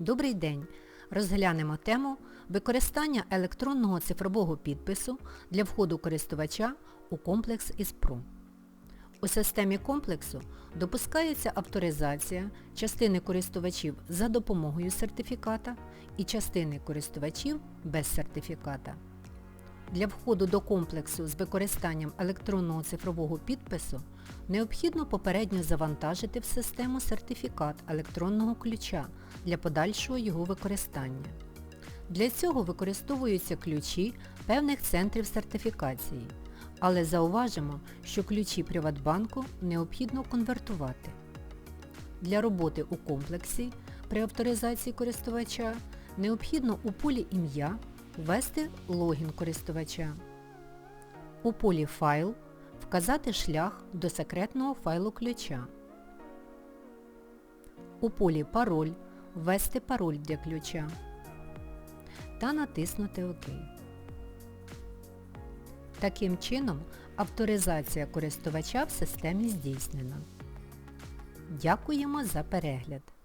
Добрий день! Розглянемо тему використання електронного цифрового підпису для входу користувача у комплекс ІСПРО. У системі комплексу допускається авторизація частини користувачів за допомогою сертифіката і частини користувачів без сертифіката. Для входу до комплексу з використанням електронного цифрового підпису необхідно попередньо завантажити в систему сертифікат електронного ключа для подальшого його використання. Для цього використовуються ключі певних центрів сертифікації, але зауважимо, що ключі Приватбанку необхідно конвертувати. Для роботи у комплексі при авторизації користувача необхідно у полі ім'я ввести логін користувача. У полі Файл вказати шлях до секретного файлу ключа. У полі Пароль ввести пароль для ключа та натиснути ОК. Таким чином, авторизація користувача в системі здійснена. Дякуємо за перегляд!